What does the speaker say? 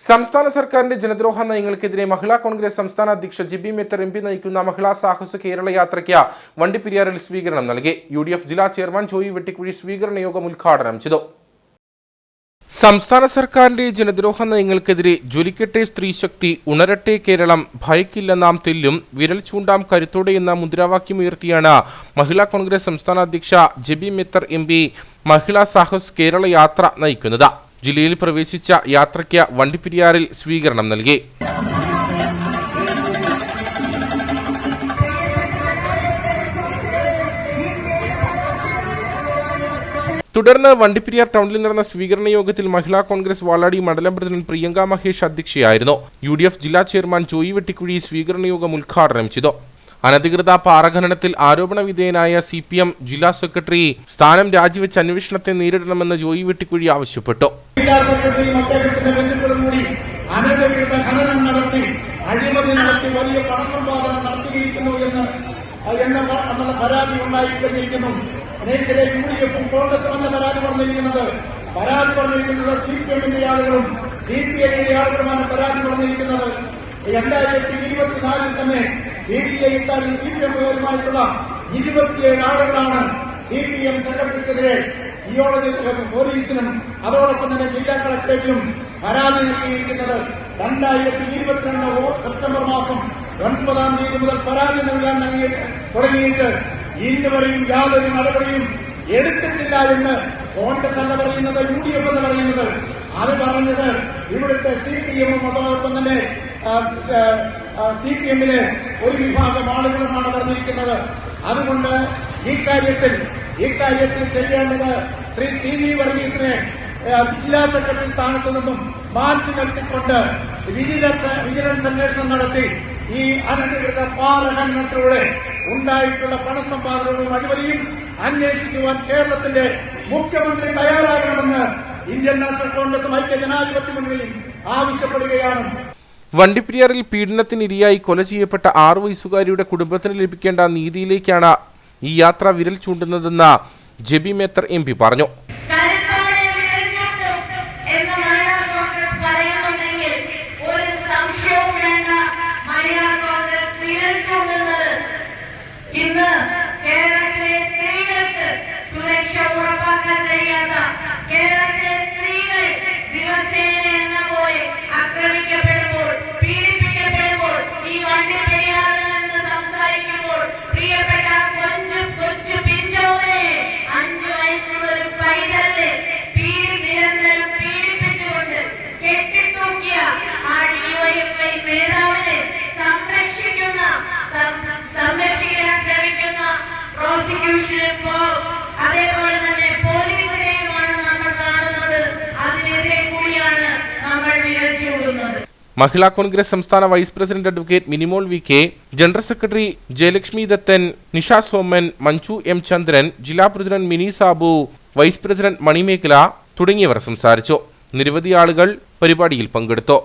സംസ്ഥാന സർക്കാരിന്റെ ജനദ്രോഹ നയങ്ങൾക്കെതിരെ മഹിളാ കോൺഗ്രസ് സംസ്ഥാന അധ്യക്ഷ ജിബി മേത്തർ എം പി നയിക്കുന്ന മഹിളാ സാഹസ കേരള യാത്രയ്ക്ക് വണ്ടിപ്പെരിയാറിൽ സ്വീകരണം നൽകി. യു ജില്ലാ ചെയർമാൻ ജോയി വെട്ടിക്കുഴി സ്വീകരണ യോഗം ഉദ്ഘാടനം ചെയ്തു. സംസ്ഥാന സർക്കാരിന്റെ ജനദ്രോഹ നയങ്ങൾക്കെതിരെ ജ്വലിക്കട്ടെ സ്ത്രീശക്തി ഉണരട്ടെ കേരളം ഭയക്കില്ല നാം തെല്ലും വിരൽ ചൂണ്ടാം കരുത്തോടെ എന്ന മുദ്രാവാക്യം ഉയർത്തിയാണ് മഹിളാ കോൺഗ്രസ് സംസ്ഥാന അധ്യക്ഷ ജെബി മെത്തർ എം പി മഹിളാ സാഹസ് കേരള യാത്ര നയിക്കുന്നത്. ജില്ലയിൽ പ്രവേശിച്ച യാത്രയ്ക്ക് വണ്ടിപ്പിരിയാറിൽ സ്വീകരണം നൽകി. തുടർന്ന് വണ്ടിപ്പിരിയാർ ടൗണിൽ നടന്ന സ്വീകരണ യോഗത്തിൽ മഹിളാ കോൺഗ്രസ് വാളാടി മണ്ഡലം പ്രസിഡന്റ് പ്രിയങ്ക മഹേഷ് അധ്യക്ഷയായിരുന്നു. യു ജില്ലാ ചെയർമാൻ ജോയി വെട്ടിക്കുഴി സ്വീകരണ യോഗം ഉദ്ഘാടനം ചെയ്തു. അനധികൃത പാറഖനനത്തിൽ ആരോപണ വിധേയനായ സി പി എം ജില്ലാ സെക്രട്ടറി സ്ഥാനം രാജിവെച്ച് അന്വേഷണത്തെ നേരിടണമെന്ന് ജോയി വെട്ടിക്കുഴി ആവശ്യപ്പെട്ടു. അനധികൃത ഖനനം വലിയ എന്ന് പരാതി ആളുകളും സി പി ആളുകളുമാണ് പരാതി പറഞ്ഞിരിക്കുന്നത്. രണ്ടായിരത്തി ഇരുപത്തിനാലിൽ തന്നെ സി പി ഐ ഇക്കാര്യം സി പി എമ്മുകാരുമായിട്ടുള്ള ഇരുപത്തിയേഴ് ആളുകളാണ് സി പി എം സെക്രട്ടറിക്കെതിരെ ജിയോളജി പോലീസിനും അതോടൊപ്പം തന്നെ ജില്ലാ കളക്ടറേറ്റിലും പരാതി നൽകിയിരിക്കുന്നത് രണ്ടായിരത്തി ഇരുപത്തിരണ്ട് സെപ്റ്റംബർ മാസം ഒൻപതാം തീയതി മുതൽ പരാതി നൽകാൻ നൽകി- തുടങ്ങിയിട്ട് ഇന്ന് വരെയും യാതൊരു നടപടിയും എടുത്തിട്ടില്ല എന്ന് കോൺഗ്രസ് എന്ന് പറയുന്നത് യു ഡി എഫ് എന്ന് പറയുന്നത്. അത് പറഞ്ഞത് ഇവിടുത്തെ സി പി എമ്മും അതോടൊപ്പം തന്നെ സി പി എമ്മിലെ ഒരു വിഭാഗം ആളുകളുമാണ് പറഞ്ഞിരിക്കുന്നത്. അതുകൊണ്ട് ഈ കാര്യത്തിൽ ഇക്കാര്യത്തിൽ ചെയ്യേണ്ടത് ശ്രീ സി വി വർഗീസിനെ ജില്ലാ സെക്രട്ടറി സ്ഥാനത്ത് നിന്നും മാറ്റി നിർത്തിക്കൊണ്ട് വിജിലൻസ് വിജിലൻസ് അന്വേഷണം നടത്തി ഈ അനധികൃത പാലഖനനത്തിലൂടെ ഉണ്ടായിട്ടുള്ള പണസമ്പാദനവും അഴിമതിയും അന്വേഷിക്കുവാൻ കേരളത്തിന്റെ മുഖ്യമന്ത്രി തയ്യാറാകണമെന്ന് ഇന്ത്യൻ നാഷണൽ കോൺഗ്രസും ഐക്യ ജനാധിപത്യ മുന്നണിയും ആവശ്യപ്പെടുകയാണ്. വണ്ടിപ്പെരിയാറിൽ പീഡനത്തിനിരയായി കൊല ചെയ്യപ്പെട്ട ആറു വയസ്സുകാരിയുടെ കുടുംബത്തിന് ലഭിക്കേണ്ട നീതിയിലേക്കാണ് ഈ യാത്ര വിരൽ ചൂണ്ടുന്നതെന്ന് ജെബി മേത്തർ എം പറഞ്ഞു. അതേപോലെ തന്നെ നമ്മൾ കാണുന്നത്. കൂടിയാണ് നമ്മൾ മഹിളാ കോൺഗ്രസ് സംസ്ഥാന vice president advocate Minimol V K general secretary Jayalakshmi Dathan Nisha Soman Manju M Chandran ജില്ലാ president Mini Sabu vice president Manimekhala തുടങ്ങിയവർ സംസാരിച്ചു. നിരവധി ആളുകൾ പരിപാടിയിൽ പങ്കെടുത്തു.